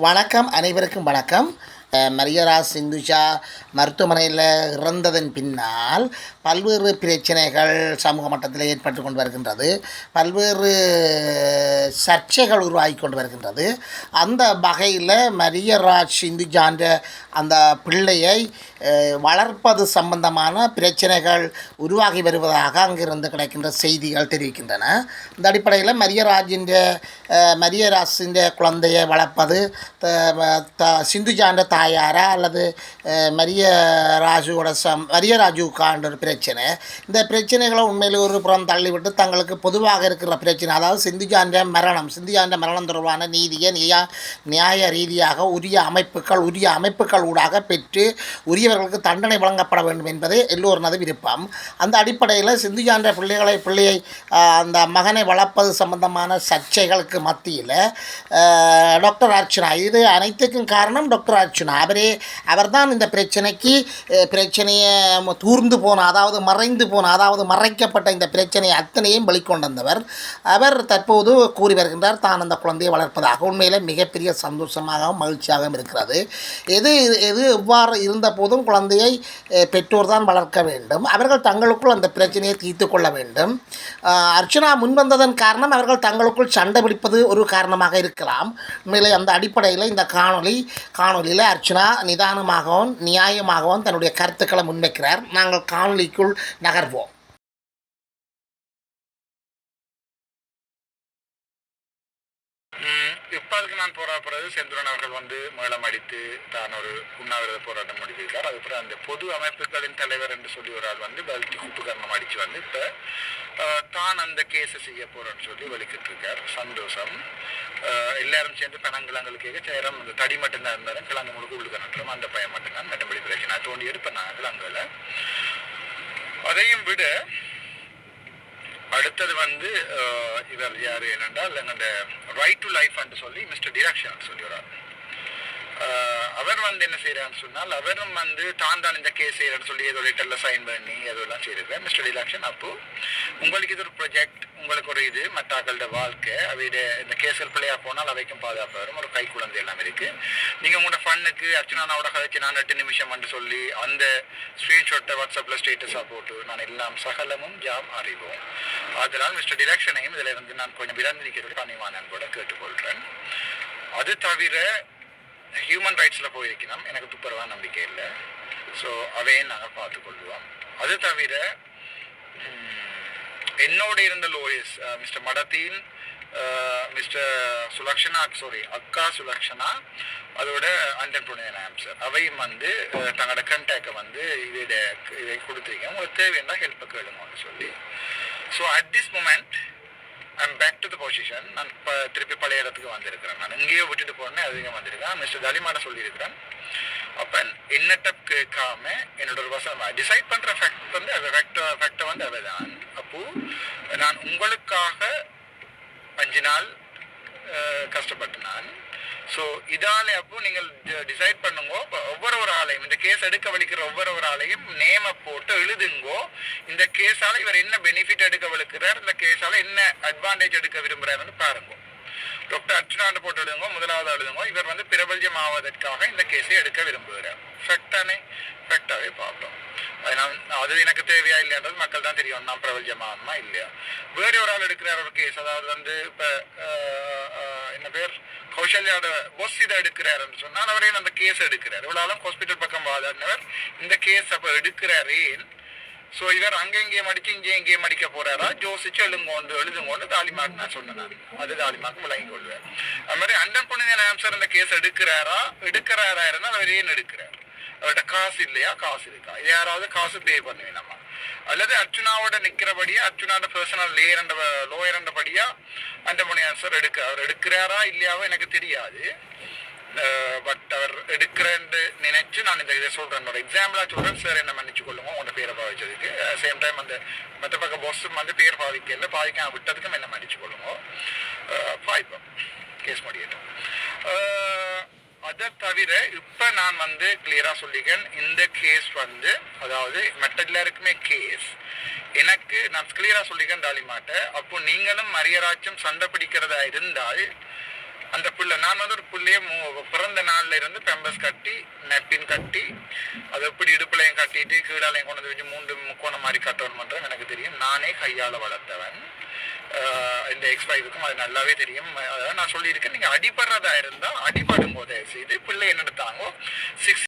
வணக்கம் அனைவருக்கும் வணக்கம். மரியராஜ் சிந்துஷா மருத்துவமனையில் இறந்ததன் பின்னால் பல்வேறு பிரச்சனைகள் சமூக மட்டத்தில் ஏற்பட்டு கொண்டு வருகின்றது. பல்வேறு சர்ச்சைகள் உருவாகி கொண்டு வருகின்றது. அந்த வகையில் மரியராஜ் சிந்துஜான்ற அந்த பிள்ளையை வளர்ப்பது சம்பந்தமான பிரச்சனைகள் உருவாகி வருவதாக அங்கிருந்து கிடைக்கின்ற செய்திகள் தெரிவிக்கின்றன. இந்த அடிப்படையில் மரியராஜின் மரியராஜின் குழந்தையை வளர்ப்பது த- த- சிந்துஜான்ற தாயாரா அல்லது மரிய ராஜுவோட சம் மரிய ராஜுவுக்கான ஒரு பிரச்சனை. இந்த பிரச்சனைகளை உண்மையில் ஒரு புறம் தள்ளிவிட்டு தங்களுக்கு பொதுவாக இருக்கிற பிரச்சனை அதாவது சிந்துஜான்ற மரணம் சிந்துஜான்ற மரணம் தொடர்பான நீதியை நியா நியாய ரீதியாக உரிய அமைப்புகள் உரிய அமைப்புகள் ஊடாக பெற்று உரியவர்களுக்கு தண்டனை வழங்கப்பட வேண்டும் என்பதே எல்லோரினது விருப்பம். அந்த அடிப்படையில் சிந்துஜான்ற பிள்ளைகளை பிள்ளையை அந்த மகனை வளர்ப்பது சம்பந்தமான சர்ச்சைகளுக்கு மத்தியில் டாக்டர் அர்ச்சனா இது அனைத்துக்கும் காரணம் டாக்டர் அர்ச்சனா. அவரே அவர்தான் இந்த பிரச்சனைக்கு பிரச்சனையை தூர்ந்து போன அதாவது மறைந்து போன அதாவது மறைக்கப்பட்ட இந்த பிரச்சனையை அத்தனையும் வெளிக்கொண்டு அவர் தற்போது கூறி வருகின்றார் தான் அந்த குழந்தையை வளர்ப்பதாக. உண்மையில் மிகப்பெரிய சந்தோஷமாகவும் மகிழ்ச்சியாகவும் இருக்கிறது. எது எது எவ்வாறு இருந்த போதும் குழந்தையை பெற்றோர் தான் வளர்க்க வேண்டும். அவர்கள் தங்களுக்குள் அந்த பிரச்சனையை தீர்த்து கொள்ள வேண்டும். அர்ச்சனா முன்வந்ததன் காரணம் அவர்கள் தங்களுக்குள் சண்டை பிடிப்பது ஒரு காரணமாக இருக்கலாம். உண்மையிலே அந்த அடிப்படையில் இந்த காணொளி காணொளியில் அர்ச்சனா நிதானமாகவும் நியாயமாகவும் தன்னுடைய கருத்துக்களை முன்வைக்கிறார். நாங்கள் காணொலிக்குள் நகர்வோம். இப்போ அதுக்கு நான் போராடுறது செந்துரன் அவர்கள் வந்து மேளம் அடித்து தான் ஒரு உண்ணாவிரத போராட்டம் முடித்திருக்கார். அதுக்கப்புறம் அந்த பொது அமைப்புகளின் தலைவர் என்று சொல்லி ஒரு ஆள் வந்து பல்டி உபகரணம் அடித்து வந்து இப்போ தான் அந்த கேஸை செய்ய போறேன்னு சொல்லி வெளிக்கிட்டு இருக்கார் சந்தோஷம் எல்லாரும் சேர்ந்து பணங்கிழங்களுக்கு கேட்க சேரம் இந்த தடி மட்டும்தான் இருந்தாலும் கிழங்கு முழுக்க உள்ளுக்க நட்டுறோம் அந்த பையன் மட்டும்தான். மற்றபடி பிரச்சனை தோண்டி எடுப்பேன் கிழங்குல அதையும் விட அடுத்தது வந்து இவர் யாரு என்னென்றால் எங்கள்ட ரைட் டு லைஃப் சொல்லி மிஸ்டர் டிரெக்ஷன் சொல்லி அவர் வந்து என்ன செய்யறான்னு சொன்னால் அவரும் வந்து தான் தான் இந்த கேஸ் செய்யறேன்னு சொல்லி ஏதோ லெட்டர்ல சைன் பண்ணி அதெல்லாம் செய்திருக்கேன் மிஸ்டர் டிரெக்ஷன் அப்போ உங்களுக்கு இது ஒரு ப்ரொஜெக்ட் உங்களுக்கு ஒரு இது மற்றாக்களோட வாழ்க்கை அவையோட இந்த கேஸ்கள் பிள்ளையா போனால் அவைக்கும் பாதுகாப்பு வரும். ஒரு கை குழந்தை எல்லாம் இருக்கு. நீங்க உங்களோட ஃபண்ணுக்கு அர்ச்சனாவோட கழிச்சு நான் எட்டு நிமிஷம் சொல்லி அந்த ஸ்க்ரீன்ஷாட்டை வாட்ஸ்அப்ல ஸ்டேட்டஸா போட்டு நான் எல்லாம் சகலமும் ஜாம் அறிவோம். அதனால் மிஸ்டர் டிரெக்ஷனையும் இதுல இருந்து நான் கொஞ்சம் விளந்து நிற்கிறது பணிவானன் கூட கேட்டுக்கொள்றேன் அது தவிர ஹியூமன் ரைட்ஸில் போயிருக்கணும். எனக்கு துப்புரவா நம்பிக்கை இல்லை. ஸோ அதையும் நாங்கள் பார்த்துக்கொள்வோம். அது தவிர என்னோடு என்னோட இருந்த lawyers mister Madatheen mister Sulakshana sorry அக்கா சுலக்ஷனா அதோட அண்டன் புனிதன் ஆம்சர் அவையும் வந்து தங்களோட கண்டாக்டை வந்து இதை இதை கொடுத்துருக்கேன். உங்களுக்கு தேவைன்னா ஹெல்ப்பை கேளுங்கன்னு சொல்லி. So at this moment I'm back to the position நான் இப்போ திருப்பி பழைய இடத்துக்கு வந்திருக்கிறேன். நான் இங்கேயோ விட்டுட்டு போனேன் அதிகம் வந்திருக்கேன். மிஸ்டர் தலிமாட சொல்லியிருக்கிறேன். அப்போ என்னட்ட கேட்காம என்னோட ஒரு வசனம் டிசைட் பண்ணுற ஃபேக்ட் வந்து ஃபேக்ட் ஃபேக்டை வந்து அவ தான் அப்போ நான் உங்களுக்காக அஞ்சு நாள் கஷ்டப்பட்டு நான் ஸோ இதாலே அப்போ நீங்கள் டிசைட் பண்ணுங்க. ஒவ்வொரு ஒரு ஆளையும் இந்த கேஸ் எடுக்க வலிக்கிற ஒவ்வொரு ஒரு ஆளையும் நேம போட்டு எழுதுங்கோ. இந்த கேஸால இவர் என்ன பெனிஃபிட் எடுக்க வலுக்கிறார் இந்த கேஸால என்ன அட்வான்டேஜ் எடுக்க விரும்புறாருன்னு பாருங்க. டாக்டர் அர்ச்சனாண்டு போட்டு எழுதுங்க முதலாவது எழுதுங்க. இவர் வந்து பிரபல்யம் ஆவதற்காக இந்த கேஸை எடுக்க விரும்புகிறார். ஃபேக்டானே ஃபேக்டாவே பார்ப்போம் அதனால் அது எனக்கு தேவையா இல்லைன்றது மக்கள் தான் தெரியும். நான் பிரபல்யமாகணுமா இல்லையா? வேறு ஒரு ஆள் எடுக்கிறார் ஒரு கேஸ் அதாவது வந்து இப்போ என்ன பேர்? கௌசல்யாவோட பொஸ் இதை எடுக்கிறாருன்னு சொன்னால் அவரே அந்த கேஸ் எடுக்கிறார்? இவ்வளோ ஹாஸ்பிட்டல் பக்கம் வாதாடினவர். இந்த கேஸ் அப்போ எடுக்கிறாரேன் ஸோ இவர் அங்கே இங்கேயும் அடிச்சு இங்கே இங்கேயும் அடிக்க போறாரா? ஜோசிச்சு எழுங்கோண்டு எழுதுங்கோண்டு தாலிமாக்கு நான் சொன்னேன் நான். அது தாலிமாக்கு விளங்கி கொள்வேன். அது மாதிரி அண்டன் புனிதன் ஆன்சர் இந்த கேஸ் எடுக்கிறாரா? எடுக்கிறாரா இருந்தால் அவர் ஏன் எடுக்கிறார்? அவர்கிட்ட காசு இல்லையா? காசு இருக்கா? யாராவது காசு பே பண்ணுவேன் நம்ம அல்லது அர்ஜுனாவோட நிக்கிறபடியா அர்ஜுனாவோட பர்சனல் லேயர் லோயர் என்றபடியா அந்த மணி சார் எடுக்க அவர் எடுக்கிறாரா இல்லையாவோ எனக்கு தெரியாது. பட் அவர் எடுக்கிறேன்னு நினைச்சு நான் இந்த இதை சொல்றேன். என்னோட எக்ஸாம்பிளா சொல்றேன். சார் என்ன மன்னிச்சு கொள்ளுங்க. உங்க பேரை பாவிச்சதுக்கு. சேம் டைம் அந்த மற்ற பக்கம் பாஸும் வந்து பேர் பாவிக்கல. பாவிக்காம விட்டதுக்கும் என்ன மன்னிச்சு கொள்ளுங்க. பாய்ப்போம் கேஸ் முடியட்டும் அதை தவிர இப்ப நான் வந்து கிளியரா சொல்லிக்கேன் இந்த கேஸ் வந்து அதாவது மற்ற எல்லாருக்குமே கேஸ் எனக்கு நான் கிளியரா சொல்லிக்கேன் தாலிமாட்ட அப்போ நீங்களும் மரியராச்சும் சண்டை பிடிக்கிறதா இருந்தால் அந்த புள்ள நான் வந்து ஒரு புள்ளைய பிறந்த நாள்ல இருந்து பெம்பஸ் கட்டி நெப்பின் கட்டி அதை எப்படி இடுப்புலையும் கட்டிட்டு கீழாலையும் கொண்டு வந்து வச்சு மூன்று முக்கோணம் மாதிரி கட்டணும் எனக்கு தெரியும். நானே கையால வளர்த்தவன். இந்த எக்ஸ்பைவுக்கும் அது நல்லாவே தெரியும். அதான் நான் சொல்லியிருக்கேன் நீங்கள் அடிபடுறதா இருந்தால் அடிபடும் போதே செய்து பிள்ளை என்ன எடுத்தாங்க சிக்ஸ்